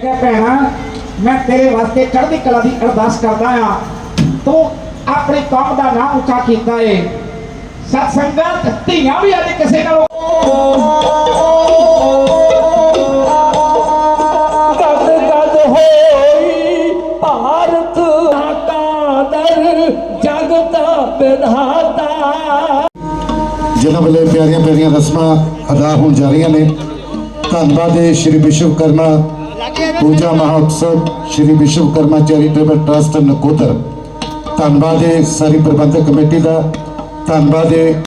ਕਿ ਭੈਣਾ ਮੈਂ ਤੇਰੇ ਵਾਸਤੇ ਚੜ੍ਹਦੀ ਕਲਾ ਦੀ ਅਰਦਾਸ ਕਰਦਾ ਆ ਤੂੰ ਆਪਣੀ ਕੌਮ ਦਾ ਨਾਮ ਉੱਚਾ ਕੀਤਾ ਏ। ਸਤ ਸੰਗਤ ਧੀਆਂ ਵੀ ਅੱਜ ਕਿਸੇ ਨਾਲੋਂ ਜਿਨ੍ਹਾਂ ਵੱਲੋਂ ਪਿਆਰੀਆਂ ਪਿਆਰੀਆਂ ਰਸਮਾਂ ਅਦਾ ਹੋਣ ਜਾ ਰਹੀਆਂ ਨੇ। ਧੰਨਵਾਦ ਹੈ ਸ਼੍ਰੀ ਵਿਸ਼ਵਕਰਮਾ ਪੂਜਾ ਮਹੋਤਸਵ ਸ਼੍ਰੀ ਵਿਸ਼ਵਕਰਮਾ ਚੈਰੀਟੇਬਲ ਟਰਸਟ ਨਕੋਦਰ ਧੰਨਵਾਦ ਹੈ ਸਾਰੀ ਪ੍ਰਬੰਧਕ ਕਮੇਟੀ ਦਾ ਧੰਨਵਾਦ ਹੈ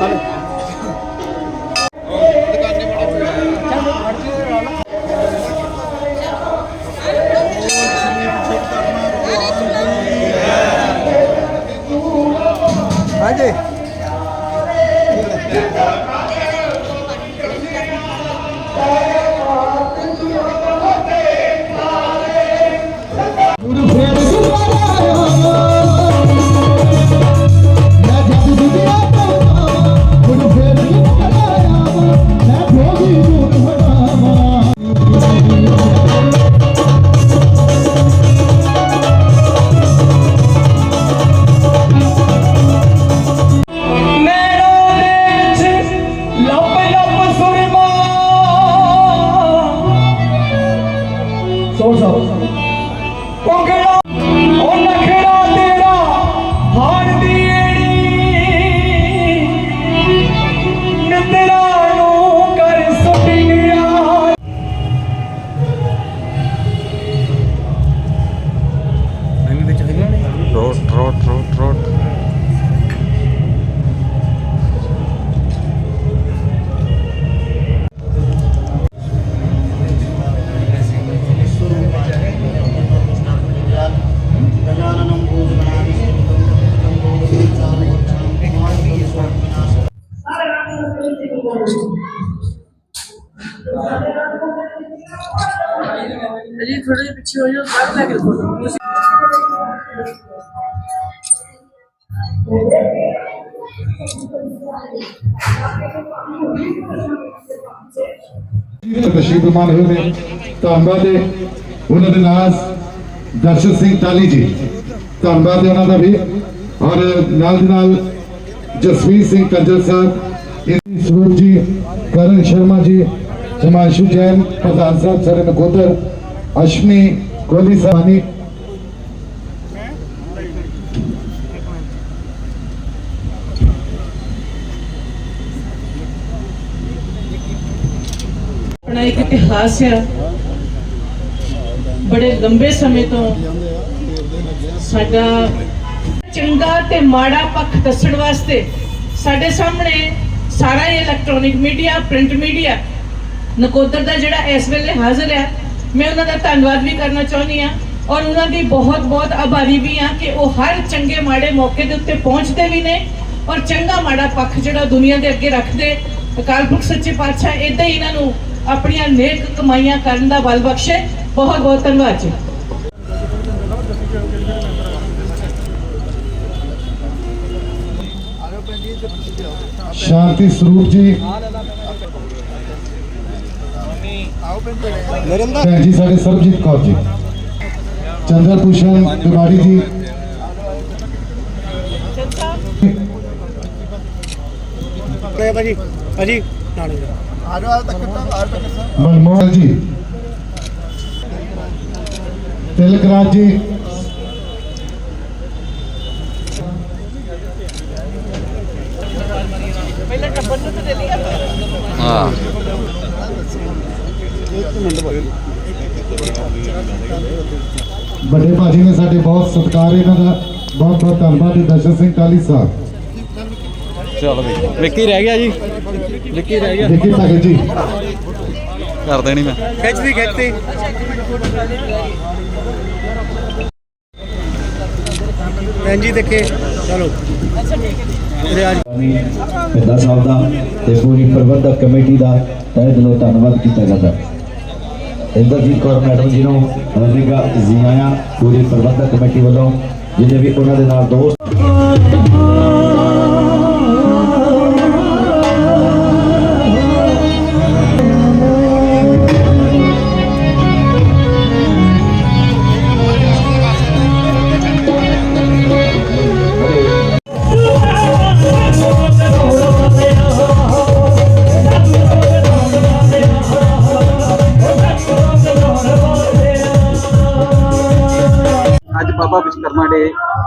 ਨੈਣਾਂ ਉਂਗਲਾ ਉਹ ਨਖੜਾ ਤੇਰਾ ਜੀ ਥੋੜੇ ਜਿਹਾ ਪਿੱਛੇ ਹੋ ਜਾਓ ਬਾਹਰ ਲੈ ਕੇ ਫੋਟੋ ਤਸ਼ਰੀਫ ਮਾਨ ਹੋਏ ਨੇ ਧੰਨਵਾਦ ਹੈ ਉਹਨਾਂ ਦੇ ਨਾਲ ਦਰਸ਼ਨ ਸਿੰਘ ਟਾਲੀ ਜੀ ਧੰਨਵਾਦ ਹੈ ਉਹਨਾਂ ਦਾ ਵੀ ਔਰ ਨਾਲ ਦੀ ਨਾਲ ਜਸਵੀਰ ਸਿੰਘ ਕੰਜਰ ਸਾਹਿਬ ਇਨੀ ਸਰੂਪ ਜੀ ਕਰਨ ਸ਼ਰਮਾ ਜੀ ਹਿਮਾਂਸ਼ੂ ਜੈਨ ਪ੍ਰਧਾਨ ਸਾਹਿਬ ਸਰ ਨਕੋਦਰ ਅਸ਼ਮੀ ਕੋਹਲੀ ਸਾਹਿਬਾਨੀ ਆਪਣਾ ਇੱਕ ਇਤਿਹਾਸ ਆ ਬੜੇ ਲੰਬੇ ਸਮੇਂ ਤੋਂ ਸਾਡਾ ਚੰਗਾ ਤੇ ਮਾੜਾ ਪੱਖ ਦੱਸਣ ਵਾਸਤੇ ਸਾਡੇ ਸਾਹਮਣੇ ਸਾਰਾ ਹੀ electronic media print media Nakodar ਦਾ ਜਿਹੜਾ ਇਸ ਵੇਲੇ ਹਾਜ਼ਰ ਹੈ ਮੈਂ ਉਹਨਾਂ ਦਾ ਧੰਨਵਾਦ ਵੀ ਕਰਨਾ ਚਾਹੁੰਦੀ ਆ ਔਰ ਉਹਨਾਂ ਦੀ ਬਹੁਤ ਬਹੁਤ ਆਭਾਰੀ ਵੀ ਆ ਕਿ ਉਹ ਹਰ ਚੰਗੇ ਮਾੜੇ ਮੌਕੇ ਦੇ ਉੱਤੇ ਪਹੁੰਚਦੇ ਵੀ ਨੇ ਔਰ ਚੰਗਾ ਮਾੜਾ ਪੱਖ ਜਿਹੜਾ ਦੁਨੀਆ ਦੇ ਅੱਗੇ ਰੱਖਦੇ। ਅਕਾਲ ਪੁਰਖ ਸੱਚੇ ਪਾਤਸ਼ਾਹ ਇਦਾਂ ਹੀ ਇਹਨਾਂ ਨੂੰ ਆਪਣੀਆਂ ਨੇਕ ਕਮਾਈਆਂ ਕਰਨ ਦਾ ਬਲ ਬਖਸ਼ੇ। ਬਹੁਤ ਬਹੁਤ ਧੰਨਵਾਦ ਜੀ। ਸ਼ਾਂਤੀ ਸਰੂਪ ਜੀ। ਭੈਣ ਜੀ ਸਾਡੇ ਸਰਬਜੀਤ ਕੌਰ ਜੀ। ਚੰਦਰ ਭੂਸ਼ਣ ਤਿਵਾੜੀ ਜੀ। ਭਾਜੀ ਭਾਜੀ ਨਾਲੇ ਮਨਮੋਹਨ ਜੀ। ਤਿਲਕ ਰਾਜ ਜੀ। ਹਾਂ। ਵੱਡੇ ਭਾਜੀ ਨੇ ਸਾਡੇ ਬਹੁਤ ਸਤਿਕਾਰ ਇਹਨਾਂ ਦਾ ਬਹੁਤ ਬਹੁਤ ਧੰਨਵਾਦ ਹੈ ਦਰਸ਼ਨ ਸਿੰਘ ਕਾਲੀ ਸਾਹਿਬ। ਚਲ ਵੀ ਵਿੱਕੀ ਰਹਿ ਗਿਆ ਜੀ? ਵਿੱਕੀ ਰਹਿ ਗਿਆ? ਦੇਖੀ ਭਗਤ ਜੀ। ਕਰ ਦੇਣੀ ਮੈਂ। ਖਿੱਚਦੀ ਖਿੱਚਦੀ। ਭੈਣ ਜੀ ਦੇਖੇ। ਚਲੋ। ਰਿਆਜ ਪਿਤਾ ਸਾਹਿਬ ਦਾ ਤੇ ਪੂਰੀ ਪ੍ਰਬੰਧਕ ਕਮੇਟੀ ਦਾ ਤਹਿ ਦਿਲੋਂ ਧੰਨਵਾਦ ਕੀਤਾ ਜਾਂਦਾ। ਇੰਦਰਜੀਤ ਕੌਰ ਮੈਡਮ ਜੀ ਨੂੰ ਨਿੱਘਾ ਜੀ ਆਇਆਂ ਪੂਰੀ ਪ੍ਰਬੰਧਕ ਕਮੇਟੀ ਵੱਲੋਂ ਜਿਹਨੇ ਵੀ ਉਹਨਾਂ ਦੇ ਨਾਲ ਦੋਸਤ ਬਾਬਾ ਵਿਸ਼ਕਰਮਾ ਡੇ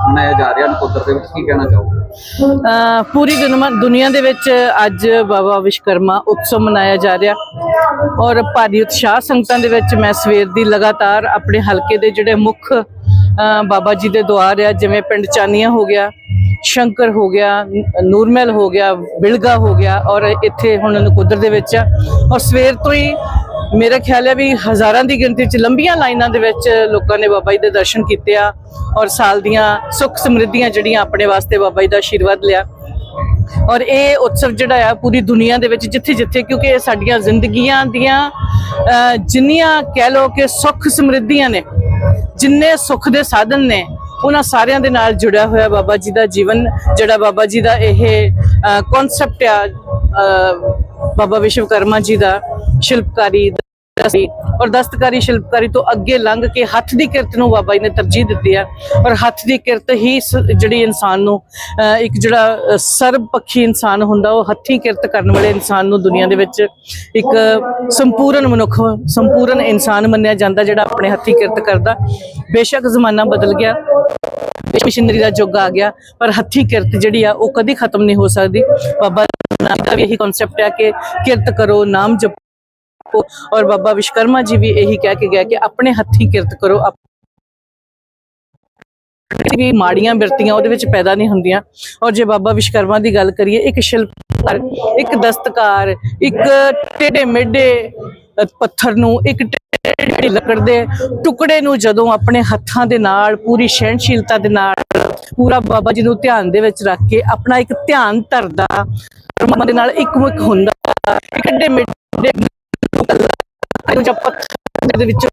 ਮਨਾਇਆ ਜਾ ਰਿਹਾ ਨਕੋਦਰ ਦੇ ਵਿੱਚ, ਕੀ ਕਹਿਣਾ ਚਾਹੋਗੇ? ਪੂਰੀ ਦੁਨੀਆ ਦੇ ਵਿੱਚ ਅੱਜ ਬਾਬਾ ਵਿਸ਼ਕਰਮਾ ਉਤਸਵ ਮਨਾਇਆ ਜਾ ਰਿਹਾ ਔਰ ਭਾਰੀ ਉਤਸ਼ਾਹ ਸੰਗਤਾਂ ਦੇ ਵਿੱਚ ਮੈਂ ਸਵੇਰ ਦੀ ਲਗਾਤਾਰ ਆਪਣੇ ਹਲਕੇ ਦੇ ਜਿਹੜੇ ਮੁੱਖ ਬਾਬਾ ਜੀ ਦੇ ਦੁਆਰ ਆ, ਜਿਵੇਂ ਪਿੰਡ ਚਾਨੀਆਂ ਹੋ ਗਿਆ, ਸ਼ੰਕਰ ਹੋ ਗਿਆ, ਨੂਰਮਹਿਲ ਹੋ ਗਿਆ, ਬਿਲਗਾ ਹੋ ਗਿਆ ਔਰ ਇੱਥੇ ਹੁਣ ਨਕੋਦਰ ਦੇ ਵਿੱਚ ਆ ਔਰ ਸਵੇਰ ਤੋਂ ਹੀ ਮੇਰਾ ਖਿਆਲ ਹੈ ਵੀ ਹਜ਼ਾਰਾਂ ਦੀ ਗਿਣਤੀ 'ਚ ਲੰਬੀਆਂ ਲਾਈਨਾਂ ਦੇ ਵਿੱਚ ਲੋਕਾਂ ਨੇ ਬਾਬਾ ਜੀ ਦੇ ਦਰਸ਼ਨ ਕੀਤੇ ਆ ਔਰ ਸਾਲ ਦੀਆਂ ਸੁੱਖ ਸਮਰਿੱਧੀਆਂ ਜਿਹੜੀਆਂ ਆਪਣੇ ਵਾਸਤੇ ਬਾਬਾ ਜੀ ਦਾ ਆਸ਼ੀਰਵਾਦ ਲਿਆ। ਔਰ ਇਹ ਉਤਸਵ ਜਿਹੜਾ ਆ ਪੂਰੀ ਦੁਨੀਆ ਦੇ ਵਿੱਚ ਜਿੱਥੇ ਜਿੱਥੇ ਕਿਉਂਕਿ ਇਹ ਸਾਡੀਆਂ ਜ਼ਿੰਦਗੀਆਂ ਦੀਆਂ ਜਿੰਨੀਆਂ ਕਹਿ ਲੋ ਕਿ ਸੁੱਖ ਸਮਰਿੱਧੀਆਂ ਨੇ, ਜਿੰਨੇ ਸੁੱਖ ਦੇ ਸਾਧਨ ਨੇ, ਉਹਨਾਂ ਸਾਰਿਆਂ ਦੇ ਨਾਲ ਜੁੜਿਆ ਹੋਇਆ ਬਾਬਾ ਜੀ ਦਾ ਜੀਵਨ, ਜਿਹੜਾ ਬਾਬਾ ਜੀ ਦਾ ਇਹ ਕਨਸੈਪਟ ਆ ਬਾਬਾ ਵਿਸ਼ਵਕਰਮਾ ਜੀ ਦਾ। ਸ਼ਿਲਪਕਾਰੀ ਦਸਤੀ ਔਰ ਦਸਤਕਾਰੀ ਸ਼ਿਲਪਕਾਰੀ ਤੋਂ ਅੱਗੇ ਲੰਘ ਕੇ ਹੱਥ ਦੀ ਕਿਰਤ ਨੂੰ ਬਾਬਾ ਜੀ ਨੇ ਤਰਜੀਹ ਦਿੱਤੀ ਹੈ ਔਰ ਹੱਥ ਦੀ ਕਿਰਤ ਹੀ ਸ- ਜਿਹੜੀ ਇਨਸਾਨ ਨੂੰ ਅਹ, ਇੱਕ ਜਿਹੜਾ ਸਰਬ ਪੱਖੀ ਇਨਸਾਨ ਹੁੰਦਾ ਉਹ ਹੱਥੀਂ ਕਿਰਤ ਕਰਨ ਵਾਲੇ ਇਨਸਾਨ ਨੂੰ ਦੁਨੀਆ ਦੇ ਵਿੱਚ ਇੱਕ ਸੰਪੂਰਨ ਮਨੁੱਖ ਸੰਪੂਰਨ ਇਨਸਾਨ ਮੰਨਿਆ ਜਾਂਦਾ ਜਿਹੜਾ ਆਪਣੇ ਹੱਥੀਂ ਕਿਰਤ ਕਰਦਾ। ਬੇਸ਼ੱਕ ਜ਼ਮਾਨਾ ਬਦਲ ਗਿਆ ਮਸ਼ੀਨਰੀ ਦਾ ਯੁੱਗ ਆ ਗਿਆ ਪਰ ਹੱਥੀਂ ਕਿਰਤ ਜਿਹੜੀ ਆ ਉਹ ਕਦੀ ਖਤਮ ਨਹੀਂ ਹੋ ਸਕਦੀ। ਬਾਬਾ ਨਾਨਕ ਦਾ ਵੀ ਇਹੀ ਕਨਸੈਪਟ ਹੈ ਕਿ ਕਿਰਤ ਕਰੋ ਨਾਮ ਜਪੋ ਔਰ ਬਾਬਾ ਵਿਸ਼ਕਰਮਾ ਜੀ ਵੀ ਇਹੀ ਕਹਿ ਕੇ ਗਿਆ ਕਿ ਆਪਣੇ ਹੱਥੀਂ ਕਿਰਤ ਕਰੋ ਵੀ ਮਾੜੀਆਂ ਬਿਰਤੀਆਂ ਉਹਦੇ ਵਿੱਚ ਪੈਦਾ ਨਹੀਂ ਹੁੰਦੀਆਂ। ਔਰ ਜੇ ਬਾਬਾ ਵਿਸ਼ਕਰਮਾ ਦੀ ਗੱਲ ਕਰੀਏ, ਇੱਕ ਸ਼ਿਲਪਕਾਰ, ਇੱਕ ਦਸਤਕਾਰ, ਇੱਕ ਟੇਢੇ ਮੇਢੇ ਪੱਥਰ ਨੂੰ, ਇੱਕ ਟੇਢੀ ਲੱਕੜ ਦੇ ਟੁਕੜੇ ਨੂੰ ਜਦੋਂ ਆਪਣੇ ਹੱਥਾਂ ਦੇ ਨਾਲ, ਪੂਰੀ ਸਹਿਣਸ਼ੀਲਤਾ ਦੇ ਨਾਲ, ਪੂਰਾ ਬਾਬਾ ਜੀ ਨੂੰ ਧਿਆਨ ਦੇ ਵਿੱਚ ਰੱਖ ਕੇ ਆਪਣਾ ਇੱਕ ਧਿਆਨ ਧਰਦਾ ਪਰਮਾਤਮਾ ਦੇ ਨਾਲ ਇੱਕ ਮੁੱਖ ਹੁੰਦਾ, ਇੱਕ ਟੇਢੇ ਮੇਢੇ ਨੂੰ ਜਦ ਪੱਥਰ ਦੇ ਵਿੱਚ।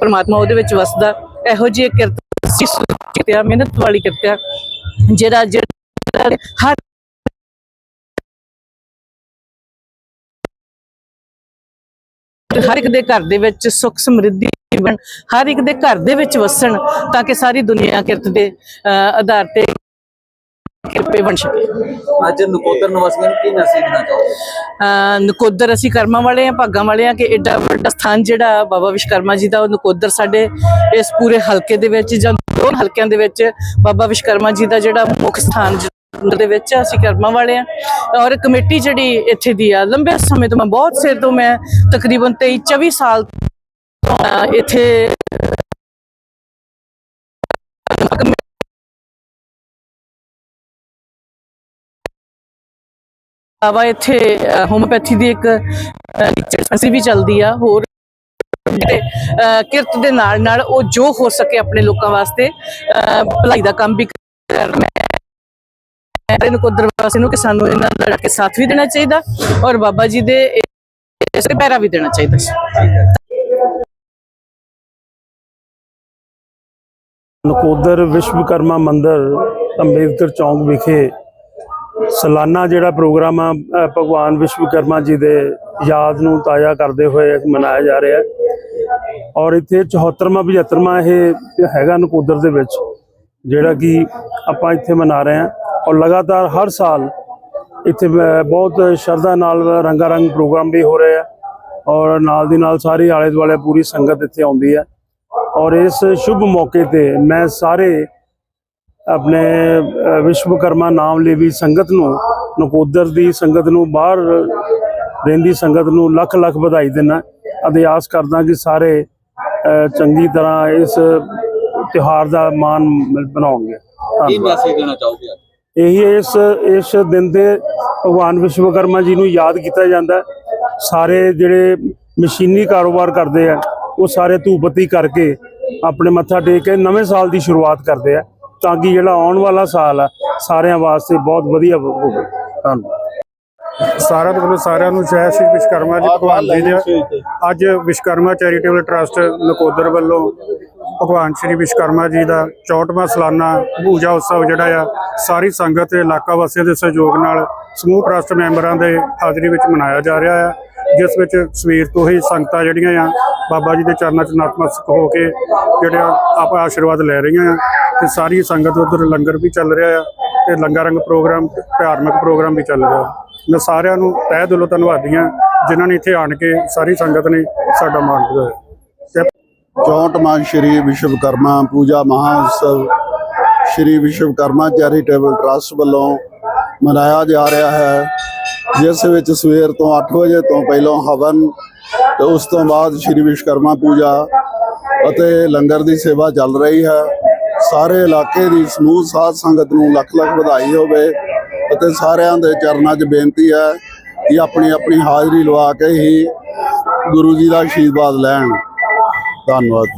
ਪਰਮਾਤਮਾ ਉਹਦੇ ਵਿੱਚ ਵਸਦਾ। ਇਹੋ ਜਿਹੀ ਕਿਰਤ ਸੀ ਕਿਰਤਿਆ ਮਿਹਨਤ ਵਾਲੀ ਕਿਰਤਿਆ ਜਿਹੜਾ ਜਿਹੜਾ ਹਰ ਹਰ ਇੱਕ ਦੇ ਘਰ ਦੇ ਵਿੱਚ ਸੁੱਖ ਸਮਰਿੱਧੀ ਜੀਵਨ ਹਰ ਇੱਕ ਦੇ ਘਰ ਦੇ ਵਿੱਚ ਵਸਣ ਤਾਂ ਕਿ ਸਾਰੀ ਦੁਨੀਆ ਕਿਰਤ ਦੇ ਅਹ, ਆਧਾਰ ਤੇ ਕਿਰਪੇ ਬਣ ਸਕੇ। ਅੱਜ ਨਕੋਦਰ ਨਿਵਾਸੀਆਂ ਨੂੰ ਕੀ ਮੈਸੇਜ ਦੇਣਾ ਚਾਹੋਗੇ? ਨਕੋਦਰ ਅਸੀਂ ਕਰਮਾਂ ਵਾਲੇ ਆ ਭਾਗਾਂ ਵਾਲੇ ਆ ਕਿ ਐਡਾ ਵੱਡਾ ਸਥਾਨ ਜਿਹੜਾ ਬਾਬਾ ਵਿਸ਼ਕਰਮਾ ਜੀ ਦਾ ਉਹ ਨਕੋਦਰ ਸਾਡੇ ਇਸ ਪੂਰੇ ਹਲਕੇ ਦੇ ਵਿੱਚ ਜਾਂ ਦੋ ਹਲਕਿਆਂ ਦੇ ਵਿੱਚ ਬਾਬਾ ਵਿਸ਼ਕਰਮਾ ਜੀ ਦਾ ਜਿਹੜਾ ਮੁੱਖ ਸਥਾਨ ਦੇ ਵਿੱਚ ਅਸੀਂ ਕਰਮਾਂ ਵਾਲੇ ਆ ਔਰ ਕਮੇਟੀ ਜਿਹੜੀ ਇੱਥੇ ਦੀ ਆ ਲੰਬੇ ਸਮੇਂ ਤੋਂ ਮੈਂ ਬਹੁਤ ਸਿਰ ਤੋਂ ਮੈਂ ਤਕਰੀਬਨ 23 24 ਸਾਲ ਇੱਥੇ ਆਵਾ ਇੱਥੇ ਹੋਮੋਪੈਥੀ ਦੀ ਇੱਕ ਅਸੀਂ ਵੀ ਚੱਲਦੀ ਆ, ਹੋਰ ਕਿਰਤ ਦੇ ਨਾਲ ਨਾਲ ਉਹ ਜੋ ਹੋ ਸਕੇ ਆਪਣੇ ਲੋਕਾਂ ਵਾਸਤੇ ਭਲਾਈ ਦਾ ਕੰਮ ਵੀ ਕਰਨਾ ਹੈ ਨਕੋਦਰ ਵਾਸੀ ਨੂੰ ਕਿ ਸਾਨੂੰ ਇਹਨਾਂ ਦਾ ਕੇ ਸਾਥ ਵੀ ਦੇਣਾ ਚਾਹੀਦਾ ਔਰ ਬਾਬਾ ਜੀ ਦੇ ਇਸ ਪੈਰਾ ਵੀ ਦੇਣਾ ਚਾਹੀਦਾ। ਸੀ ਨਕੋਦਰ ਵਿਸ਼ਵਕਰਮਾ ਮੰਦਿਰ ਅੰਬੇਦਕਰ ਚੌਂਕ ਵਿਖੇ ਸਾਲਾਨਾ ਜਿਹੜਾ ਪ੍ਰੋਗਰਾਮ ਆ ਭਗਵਾਨ ਵਿਸ਼ਵਕਰਮਾ ਜੀ ਦੇ ਯਾਦ ਨੂੰ ਤਾਜ਼ਾ ਕਰਦੇ ਹੋਏ ਮਨਾਇਆ ਜਾ ਰਿਹਾ ਹੈ। ਔਰ ਇੱਥੇ 74ਵਾਂ 75ਵਾਂ ਇਹ ਹੈਗਾ ਨਕੋਦਰ ਦੇ ਵਿੱਚ, ਜਿਹੜਾ ਕਿ ਆਪਾਂ ਇੱਥੇ ਮਨਾ ਰਹੇ ਹਾਂ। ਔਰ ਲਗਾਤਾਰ ਹਰ ਸਾਲ ਇੱਥੇ ਬਹੁਤ ਸ਼ਰਧਾ ਨਾਲ ਰੰਗਾ ਰੰਗ ਪ੍ਰੋਗਰਾਮ ਵੀ ਹੋ ਰਹੇ ਆ। ਔਰ ਨਾਲ ਦੀ ਨਾਲ ਸਾਰੀ ਆਲੇ ਦੁਆਲੇ ਪੂਰੀ ਸੰਗਤ ਇੱਥੇ ਆਉਂਦੀ ਹੈ। ਔਰ ਇਸ ਸ਼ੁਭ ਮੌਕੇ ਤੇ ਮੈਂ ਸਾਰੇ ਆਪਣੇ ਵਿਸ਼ਵਕਰਮਾ ਨਾਮ ਲੇਵੀ ਸੰਗਤ ਨੂੰ ਨਕੋਦਰ ਦੀ ਸੰਗਤ ਨੂੰ ਬਾਹਰ ਰਹਿੰਦੀ ਸੰਗਤ ਨੂੰ ਲੱਖ ਲੱਖ ਵਧਾਈ ਦਿੰਦਾ। ਅਤੇ ਆਸ ਕਰਦਾ ਕਿ ਸਾਰੇ ਚੰਗੀ ਤਰ੍ਹਾਂ ਇਸ ਤਿਉਹਾਰ ਦਾ ਮਾਣ ਬਣਾਉਣਗੇ ਕੀ ਧੰਨਵਾਦ। ਮੈਸੇਜ ਦੇਣਾ ਚਾਹੋਗੇ ਅੱਜ? ਇਹੀ ਇਸ ਇਸ ਦਿਨ ਤੇ ਭਗਵਾਨ ਵਿਸ਼ਵਕਰਮਾ ਜੀ ਨੂੰ ਯਾਦ ਕੀਤਾ ਜਾਂਦਾ। ਸਾਰੇ ਜਿਹੜੇ ਮਸ਼ੀਨੀ ਕਾਰੋਬਾਰ ਕਰਦੇ ਆ ਉਹ ਸਾਰੇ ਧੂਪਤੀ ਕਰਕੇ ਆਪਣੇ ਮੱਥਾ ਟੇਕ ਕੇ ਨਵੇਂ ਸਾਲ ਦੀ ਸ਼ੁਰੂਆਤ ਕਰਦੇ ਆ। ਤਾਂ ਕਿ ਜਿਹੜਾ ਆਉਣ ਵਾਲਾ ਸਾਲ ਆ ਸਾਰਿਆਂ ਵਾਸਤੇ ਬਹੁਤ ਵਧੀਆ ਹੋਵੇ। ਧੰਨਵਾਦ। ਸਾਰਿਆਂ ਤੋਂ ਪਹਿਲਾਂ ਸਾਰਿਆਂ ਨੂੰ ਜੈ ਸ਼੍ਰੀ ਵਿਸ਼ਕਰਮਾ ਜੀ ਭਗਵਾਨ ਜੀ ਦੇ ਅੱਜ ਵਿਸ਼ਕਰਮਾ ਚੈਰੀਟੇਬਲ ਟਰਸਟ ਨਕੋਦਰ ਵੱਲੋਂ ਭਗਵਾਨ ਸ਼੍ਰੀ ਵਿਸ਼ਕਰਮਾ ਜੀ ਦਾ 64ਵਾਂ ਸਾਲਾਨਾ ਪੂਜਾ ਉਤਸਵ ਜਿਹੜਾ ਆ ਸਾਰੀ ਸੰਗਤ ਤੇ ਇਲਾਕਾ ਵਾਸੀਆਂ ਦੇ ਸਹਿਯੋਗ ਨਾਲ ਸਮੂਹ ਟਰਸਟ ਮੈਂਬਰਾਂ ਦੇ ਹਾਜ਼ਰੀ ਵਿੱਚ ਮਨਾਇਆ ਜਾ ਰਿਹਾ ਆ ਜਿਸ ਵਿੱਚ ਸਵੇਰ ਤੋਂ ਹੀ ਸੰਗਤਾਂ ਜਿਹੜੀਆਂ ਆ ਬਾਬਾ ਜੀ ਦੇ ਚਰਨਾਂ 'ਚ ਨਤਮਸਤਕ ਹੋ ਕੇ ਜਿਹੜਾ ਆਪ ਆਸ਼ੀਰਵਾਦ ਲੈ ਰਹੀਆਂ ਆ। ਤੇ ਸਾਰੀ ਸੰਗਤ ਉਧਰ ਲੰਗਰ ਵੀ ਚੱਲ ਰਿਹਾ ਆ ਤੇ ਲੰਗਰ ਰੰਗ ਪ੍ਰੋਗਰਾਮ, ਧਾਰਮਿਕ ਪ੍ਰੋਗਰਾਮ ਵੀ ਚੱਲ ਰਿਹਾ। ਮੈਂ ਸਾਰਿਆਂ ਨੂੰ ਤਹਿ ਦਿਲੋਂ ਧੰਨਵਾਦੀ ਹਾਂ, ਜਿਨ੍ਹਾਂ ਨੇ ਇੱਥੇ ਆਣ ਕੇ ਸਾਰੀ ਸੰਗਤ ਨੇ ਸਾਡਾ ਮਾਣ ਵਧਾਇਆ ਤੇ 64ਵਾਂ ਸ਼੍ਰੀ ਵਿਸ਼ਵਕਰਮਾ ਪੂਜਾ ਮਹਾਉਤਸਵ, ਸ਼੍ਰੀ ਵਿਸ਼ਵਕਰਮਾ ਚੈਰੀਟੇਬਲ ਟਰਸਟ ਵੱਲੋਂ ਮਨਾਇਆ ਜਾ ਰਿਹਾ ਹੈ, ਜਿਸ ਵਿੱਚ ਸਵੇਰ ਤੋਂ 8 ਵਜੇ ਤੋਂ ਪਹਿਲਾਂ ਹਵਨ ਤੇ ਉਸ ਤੋਂ ਬਾਅਦ ਸ਼੍ਰੀ ਵਿਸ਼ਵਕਰਮਾ ਪੂਜਾ ਅਤੇ ਲੰਗਰ ਦੀ ਸੇਵਾ ਚੱਲ ਰਹੀ ਹੈ। ਸਾਰੇ ਇਲਾਕੇ ਦੀ ਸਮੂਹ ਸਾਧ ਸੰਗਤ ਨੂੰ ਲੱਖ ਲੱਖ ਵਧਾਈ ਹੋਵੇ ਅਤੇ ਸਾਰਿਆਂ ਦੇ ਚਰਨਾਂ 'ਚ ਬੇਨਤੀ ਹੈ ਕਿ ਆਪਣੀ ਆਪਣੀ ਹਾਜ਼ਰੀ ਲਵਾ ਕੇ ਹੀ ਗੁਰੂ ਜੀ ਦਾ ਆਸ਼ੀਰਵਾਦ ਲੈਣ। ਧੰਨਵਾਦ।